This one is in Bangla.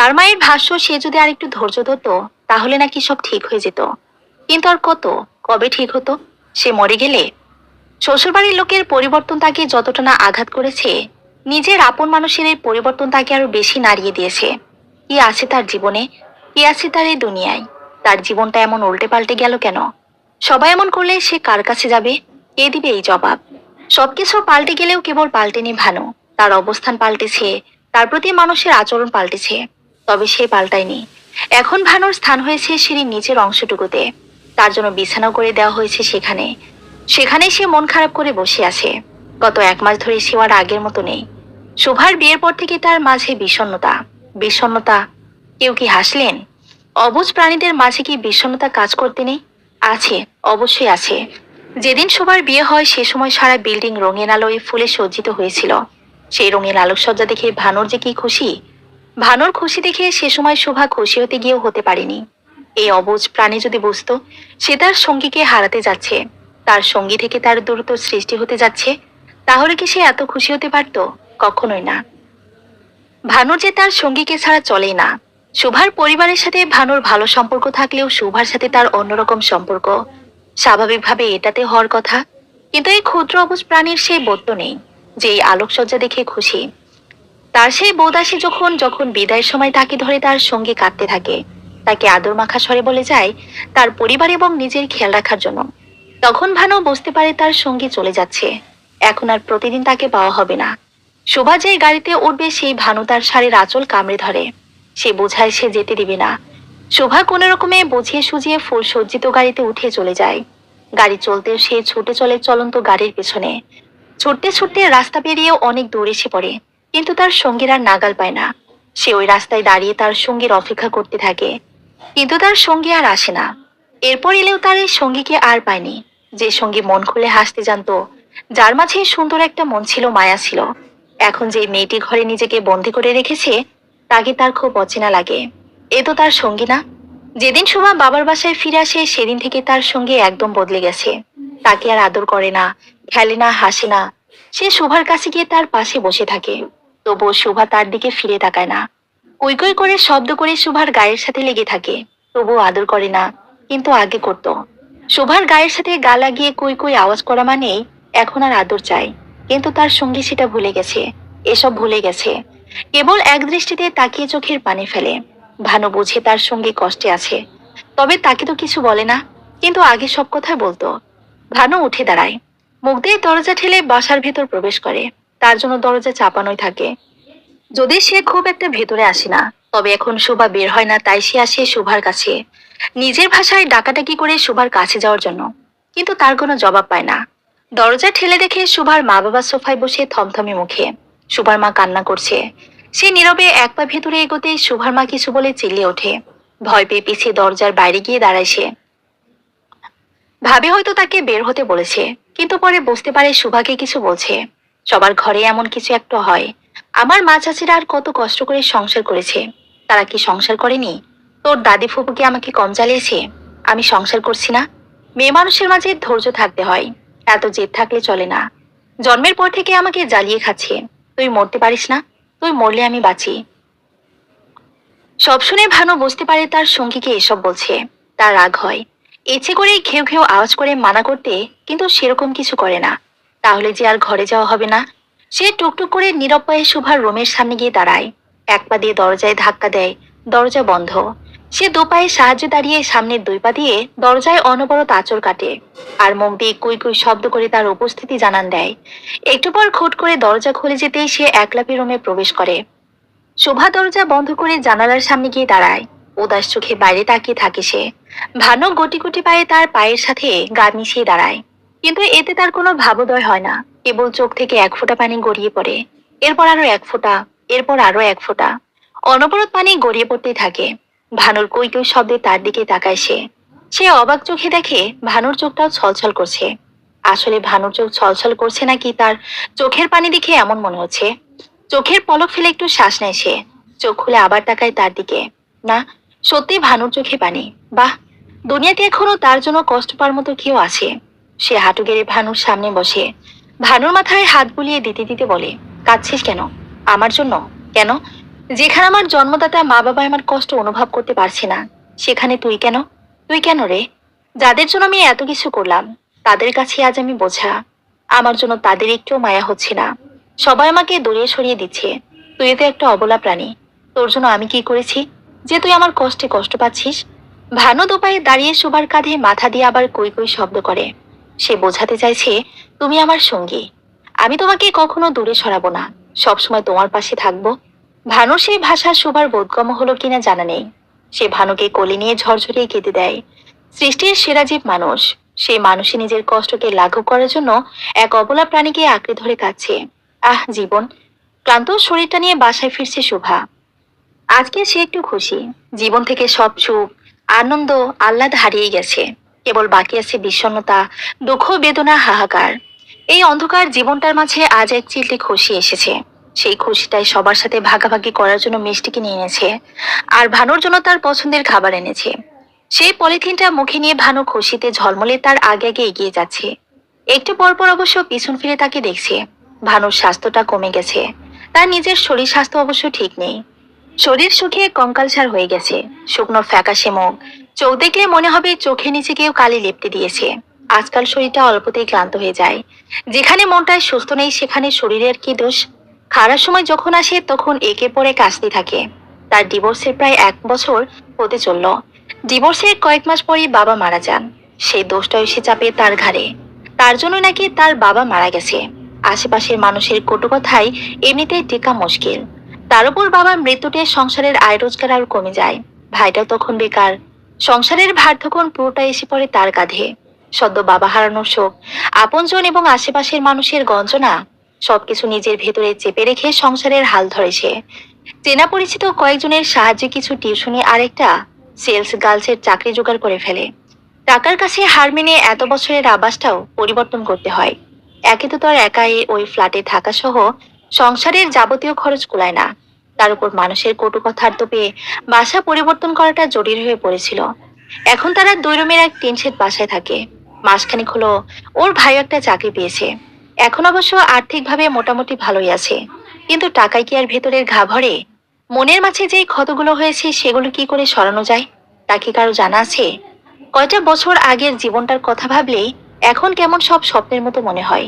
তার মায়ের ভাষ্য, সে যদি আর একটু ধৈর্য ধরতো, তাহলে নাকি সব ঠিক হয়ে যেত। কিন্তু আর কত? কবে ঠিক হতো? সে মরে গেলে? শ্বশুরবাড়ির লোকের পরিবর্তন তাকে যতটা না আঘাত করেছে, নিজের আপন মানুষের এই পরিবর্তন তাকে আরও বেশি নাড়িয়ে দিয়েছে। কি আছে তার জীবনে? কি আছে তার এই দুনিয়ায়? তার জীবনটা এমন উল্টে পাল্টে গেল কেন? সবাই এমন করলে সে কার কাছে যাবে? কে দিবে এই জবাব? সবকিছু পাল্টে গেলেও কেবল পাল্টেনি ভানু। তার অবস্থান পাল্টেছে, তার প্রতি মানুষের আচরণ পাল্টেছে। তবে সে পাল্টায়নি এখন ভানুর স্থান হয়েছে সিঁড়ির নিচের অংশটুকুতে। তার জন্য বিছানা করে দেওয়া হয়েছে সেখানে। সেখানে সে মন খারাপ করে বসে আছে। গত এক মাস ধরে সে আর আগের মতো নেই। শোভার বিয়ের পর থেকে তার মাঝে বিষণ্ণতা। বিষণ্ণতা। কেউ কি হাসলেন? অবুজ প্রাণীদের মাঝে কি বিষণ্ণতা কাজ করতে নেই? আছে, অবশ্যই আছে। যেদিন শোভার বিয়ে হয়, সে সময় সারা বিল্ডিং রঙিন আলোয় ফুলে সজ্জিত হয়েছিল। সেই রঙিন আলোকসজ্জা দেখে ভানুর যে কি খুশি ভানুর খুশি দেখে সে সময় শোভা খুশি হতে গিয়েও হতে পারেনি। এই অবুজ প্রাণী যদি বুঝত, সে তার সঙ্গীকে হারাতে যাচ্ছে। তার সঙ্গী থেকে তার দ্রুত সৃষ্টি হতে যাচ্ছে। তাহলে কি সে এত খুশি হতে পারত? কখনোই না। ভানুর যে তার সঙ্গীকে ছাড়া চলেই না। শোভার পরিবারের সাথে ভানুর ভালো সম্পর্ক থাকলেও শোভার সাথে তার অন্যরকম সম্পর্ক। স্বাভাবিকভাবে এটাতে হওয়ার কথা। কিন্তু এই ক্ষুদ্র অবুজ প্রাণীর সেই বোধ নেই, যে এই আলোকসজ্জা দেখে খুশি। তার সেই বোধ আসে যখন যখন বিদায়ের সময় তাকে ধরে তার সঙ্গে কাঁদতে থাকে। তাকে আদর মাখা স্বরে বলে যায়, তার পরিবার এবং নিজের খেয়াল রাখার জন্য। তখন ভানু বুঝতে পারে তার সঙ্গী চলে যাচ্ছে। এখন আর প্রতিদিন তাকে পাওয়া হবে না। শোভা যে গাড়িতে উঠবে, সেই ভানু তার শাড়ির আঁচল কামড়ে ধরে। সে বোঝায় সে যেতে দিবে না। শোভা কোনো রকমে বুঝিয়ে সুজিয়ে ফুল সজ্জিত গাড়িতে উঠে চলে যায়। গাড়ি চলতে সে ছুটে চলে চলন্ত গাড়ির পেছনে। ছুটতে ছুটতে রাস্তা পেরিয়েও অনেক দূর এসে পড়ে। কিন্তু তার সঙ্গীর আর নাগাল পায় না। সে ওই রাস্তায় দাঁড়িয়ে তার সঙ্গীর অপেক্ষা করতে থাকে। কিন্তু তার সঙ্গী আর আসে না। এরপর এলেও তার এই সঙ্গীকে আর পায়নি। যে সঙ্গী মন খুলে হাসতে জানতো, যার মাঝে সুন্দর একটা মন ছিল, মায়া ছিল। এখন যে মেয়েটি ঘরে নিজেকে বন্দি করে রেখেছে, তাকে তার খুব অচেনা লাগে। এ তো তার সঙ্গী না। যেদিন শোভা বাবার বাসায় ফিরে আসে, সেদিন থেকে তার সঙ্গে একদম বদলে গেছে। তাকে আর আদর করে না, খেলে না, হাসে না। সে শোভার কাছে গিয়ে তার পাশে বসে থাকে। তবুও শোভা তার দিকে ফিরে তাকায় না। কই কই করে শব্দ করে শোভার গায়ের সাথে লেগে থাকে। তবুও আদর করে না, কিন্তু আগে করত। শোভার গায়ের সাথে গা লাগিয়ে কই কই আওয়াজ করা মানেই এখন আর আদর চাই কিন্তু তার সঙ্গী সেটা ভুলে গেছে, এসব ভুলে গেছে। কেবল এক দৃষ্টিতে তাকিয়ে চোখের পানি ফেলে। ভানু বুঝে তার সঙ্গে কষ্টে আছে। তবে তাকে তো কিছু বলে না, কিন্তু আগে সব কথা বলতো। ভানু উঠে দাঁড়ায়। মুখ দিয়ে দরজা ঠেলে বাসার ভেতর প্রবেশ করে। তার জন্য দরজা চাপানোই থাকে। যদি সে খুব একটা ভেতরে আসে না, তবে এখন শোভা বের হয় না, তাই সে আসে শোভার কাছে। নিজের ভাষায় ডাকাডাকি করে শোভার কাছে যাওয়ার জন্য, কিন্তু তার কোনো জবাব পায় না। দরজা ঠেলে দেখে শোভার মা বাবা সোফায় বসে থমথমে মুখে। শোভার মা কান্না করছে। সে নীরবে এক পা ভেতরে এগোতেই শোভার মা কিছু বলে চিল্লিয়ে ওঠে। ভয় পেয়ে পিছিয়ে দরজার বাইরে গিয়ে দাঁড়ায় সে। ভাবে হয়তো তাকে বের হতে বলেছে, কিন্তু পরে বুঝতে পারে শোভাকে কিছু বলছে। সবার ঘরে এমন কিছু একটা হয়। আমার মা চাচিরা আর কত কষ্ট করে সংসার করেছে। তারা কি সংসার করেনি? তোর দাদি ফুপু কি আমাকে কম জ্বালিয়েছে আমি সংসার করছি না। মেয়ে মানুষের মাঝে ধৈর্য থাকতে হয়। এত জেদ থাকলে চলে না। জন্মের পর থেকে আমাকে জ্বালিয়ে খাচ্ছে। তুই মরতে পারিস না। তুই মরলে আমি বাঁচি। সব শুনে ভানু বুঝতে পারে তার সঙ্গীকে এসব বলছে। তার রাগ হয়। ইচ্ছে করে ঘেউ ঘেউ আওয়াজ করে মানা করতে, কিন্তু সেরকম কিছু করে না। তাহলে যে আর ঘরে যাওয়া হবে না? সে টুকটুক করে নীরব পায়ে শোভার রুমের সামনে গিয়ে দাঁড়ায়। এক পা দিয়ে দরজায় ধাক্কা দেয়, দরজা বন্ধ। সে দু পায়ে সাহায্যে দাঁড়িয়ে সামনের দুই পা দিয়ে দরজায় অনবরত আঁচড় কাটে আর মুখ দিয়ে কুই কুই শব্দ করে তার উপস্থিতি জানান দেয়। একটু পর খুট করে দরজা খুলে যেতেই সে একলাপি রুমে প্রবেশ করে। শোভা দরজা বন্ধ করে জানালার সামনে গিয়ে দাঁড়ায়। উদাস চোখে বাইরে তাকিয়ে থাকে সে। ভানু গুটি গুটি পায়ে তার পায়ের সাথে গা মিশিয়ে দাঁড়ায়। কিন্তু এতে তার কোনো ভাবোদয় হয় না। কেবল চোখ থেকে এক ফোঁটা পানি গড়িয়ে পড়ে। এরপর আরও এক ফোঁটা, এরপর আরও এক ফোঁটা। অনবরত পানি গড়িয়ে পড়তে থাকে। ভানুর কই কই শব্দে তার দিকে তাকায় সে। সে অবাক চোখে দেখে ভানুর চোখটাও ছলছল করছে। আসলে ভানুর চোখ ছলছল করছে নাকি তার চোখের পানি দেখে এমন মনে হচ্ছে? চোখের পলক ফেলে একটু শ্বাস নেয় সে। চোখ খুলে আবার তাকায় তার দিকে। না, সত্যি ভানুর চোখে পানি। বাহ! দুনিয়াতে এখনও তার জন্য কষ্ট পাওয়ার মতো কেউ আছে। সে হাঁটু গেড়ে ভানুর সামনে বসে। ভানুর মাথায় হাত বুলিয়ে দিতে দিতে বলে, কাঁদছিস কেন? আমার জন্য? কেন? যেখানে আমার জন্মদাতা মা বাবা আমার কষ্ট অনুভব করতে পারছে না, সেখানে তুই কেন? তুই কেন রে? যাদের জন্য আমি এত কিছু করলাম, তাদের কাছে আজ আমি বোঝা। আমার জন্য তাদের একটু মায়া হচ্ছে না। সবাই আমাকে দড়িয়ে সরিয়ে দিচ্ছে। তুই তো একটা অবলা প্রাণী। তোর জন্য আমি কি করেছি? যে তুই আমার কষ্টে কষ্ট পাচ্ছিস? ভানু দোপায়ে দাঁড়িয়ে শোবার কাঁধে মাথা দিয়ে আবার কই কই শব্দ করে। সে বোঝাতে চাইছে, তুমি আমার সঙ্গী। আমি তোমাকে কখনো দূরে সরাবো না। সবসময় তোমার পাশে থাকব। ভানু সেই ভাষা শোবার বোধগম্য হলো কিনা জানা নেই। সে ভানুকে কোলে নিয়ে ঝরঝরিয়ে কেঁদে দেয়। সৃষ্টির সেরা জীব মানুষ। সেই মানুষই নিজের কষ্টকে লাঘব করার জন্য এক অবলা প্রাণীকে আঁকড়ে ধরে কাছে আহ, জীবন। ক্লান্ত শরীরটা নিয়ে বাসায় ফিরছে শোভা। আজকে সে একটু খুশি। জীবন থেকে সব সুখ, আনন্দ, আহ্লাদ হারিয়ে গেছে। কেবল বাকি আছে বিষণ্ণতা, দুঃখ বেদনা, হাহাকার। এই অন্ধকার জীবনটার মাঝে আজ এক চিলটি খুশি এসেছে। সেই খুশিটাই সবার সাথে ভাগাভাগি করার জন্য মিষ্টি কিনে এনেছে আর ভানুর জন্য তার পছন্দের খাবার এনেছে। সেই পলিথিনটা মুখে নিয়ে ভানু খুশিতে ঝলমলে তার আগে আগে এগিয়ে যাচ্ছে। একটু পর পর অবশ্য পিছন ফিরে তাকে দেখছে। ভানুর স্বাস্থ্যটা কমে গেছে। তার নিজের শরীর স্বাস্থ্য অবশ্য ঠিক নেই। শরীর সুখে কঙ্কালসার হয়ে গেছে। শুকনো ফ্যাকাশে মুখ চোখ দেখলে মনে হবে চোখের নিচে কেউ কালি লেপটে দিয়েছে। আজকাল শরীরটা অল্পতেই ক্লান্ত হয়ে যায়। যেখানে মনটায় সুস্থ নেই, সেখানে শরীরের কি দোষ? খারাপ সময় যখন আসে, তখন একে পরে কাশতে থাকে। তার ডিভোর্সের প্রায় এক বছর হতে চলল। ডিভোর্সের কয়েক মাস পরেই বাবা মারা যান। সেই দোষটা এসে চাপে তার ঘাড়ে। তার জন্য নাকি তার বাবা মারা গেছে। আশেপাশের মানুষের কটু কথাই এমনিতেই টেকা মুশকিল। তার উপর বাবার মৃত্যুতে সংসারের আয় রোজগার আর কমে যায়। ভাইটাও তখন বেকার। সংসারের ভার তখন পুরোটা এসে পড়ে তার কাঁধে। সদ্য বাবা হারানোর শোক, আপনজন এবং আশেপাশের মানুষের গঞ্জনা, সবকিছু নিজের ভেতরে চেপে রেখে সংসারের হাল ধরেছে চেনা পরিচিত কয়েকজনের সাহায্যে কিছু টিউশনি আরেকটা সেলস গার্লসের চাকরি জোগাড় করে ফেলে। টাকার কাছে হার মেনে এত বছরের আবাসটাও পরিবর্তন করতে হয়। একে তো তার একাই ওই ফ্ল্যাটে থাকা সহ সংসারের যাবতীয় খরচ কুলায় না। তার উপর মানুষের কটু কথার তো পেয়ে বাসা পরিবর্তন করাটা জটিল হয়ে পড়েছিল। এখন তারা দুই রুমের এক টিন শেড বাসায় থাকে। মাসখানেক হলো ওর ভাই একটা চাকরি পেয়েছে। এখন অবশ্য আর্থিকভাবে মোটামুটি ভালোই আছে। কিন্তু টাকায় কি আর ভেতরের ঘা ভরে? মনের মাঝে যেই ক্ষতগুলো হয়েছে সেগুলো কি করে সরানো যায়? তা কি কারও জানা আছে? কয়টা বছর আগের জীবনটার কথা ভাবলেই এখন কেমন সব স্বপ্নের মতো মনে হয়।